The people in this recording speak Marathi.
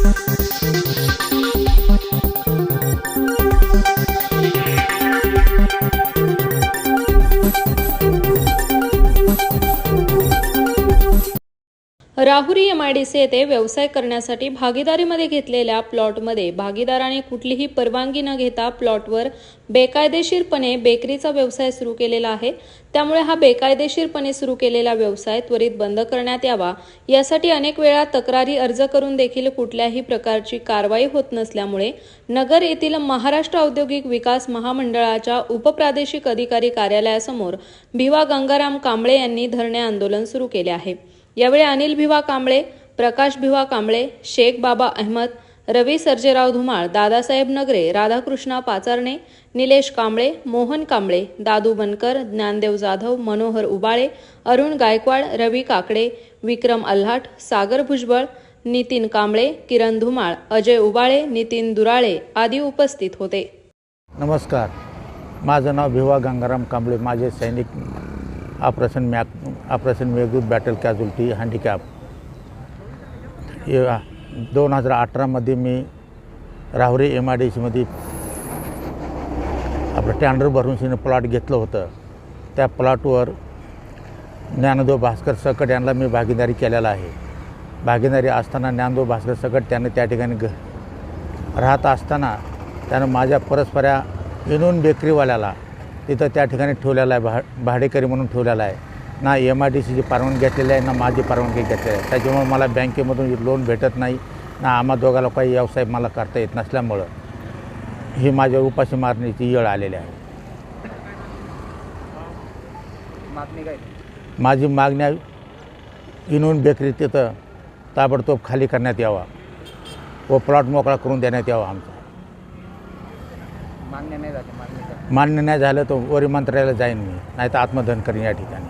Thank you. राहुरी एमआयडीसी येथे व्यवसाय करण्यासाठी भागीदारीमध्ये घेतलेल्या प्लॉटमध्ये भागीदाराने कुठलीही परवानगी न घेता प्लॉटवर बेकायदेशीरपणे बेकरीचा व्यवसाय सुरू केलेला आहे. त्यामुळे हा बेकायदेशीरपणे सुरू केलेला व्यवसाय त्वरित बंद करण्यात यावा. यासाठी अनेक वेळा तक्रारी अर्ज करून देखील कुठल्याही प्रकारची कारवाई होत नसल्यामुळे नगर येथील महाराष्ट्र औद्योगिक विकास महामंडळाच्या उपप्रादेशिक अधिकारी कार्यालयासमोर भिवा गंगाराम कांबळे यांनी धरणे आंदोलन सुरू केले आहे. यावेळी अनिल भिवा कांबळे प्रकाश भिवा कांबळे शेख बाबा अहमद रवी सर्जेराव धुमाळ दादासाहेब नगरे राधाकृष्णा पाचारणे निलेश कांबळे मोहन कांबळे दादू बनकर ज्ञानदेव जाधव मनोहर उबाळे अरुण गायकवाड रवी काकडे विक्रम अल्हाट सागर भुजबळ नितीन कांबळे किरण धुमाळ अजय उबाळे नितीन दुराळे आदी उपस्थित होते. नमस्कार. माझं नाव भिवा गंगाराम कांबळे. माझे सैनिक operation Mac operation Meghdoot battle casualty handicap दोन हजार अठरामध्ये मी राहुरी एम आय डी सीमध्ये आपलं टँडर भरून शिने प्लॉट घेतलं होतं. त्या प्लॉटवर ज्ञानदेव भास्कर सकट यांना मी भागीदारी केलेला आहे. भागीदारी असताना ज्ञानदेव भास्कर सकट त्यानं त्या ठिकाणी ग राहत असताना त्यानं माझ्या परस्पऱ्या इनून बेकरीवाल्याला तिथं त्या ठिकाणी ठेवलेला आहे भा भाडेकरी म्हणून ठेवलेला आहे. ना एम आय डी सीची परवानगी घेतलेली आहे ना माझी परवानगी घेतलेली आहे. त्याच्यामुळे मला बँकेमधून लोन भेटत नाही ना आम्हा दोघाला काही व्यवसाय मला करता येत नसल्यामुळं ही माझ्या उपाशी मारण्याची येळ आलेली आहे. माझी मागणी आहे, इनून बेकरी तिथं ताबडतोब खाली करण्यात यावा व प्लॉट मोकळा करून देण्यात यावा आमचा. नाही मान्य नाही झालं तर वरी मंत्रालयाला जाईन मी नाही तर आत्मदहन करीन या ठिकाणी.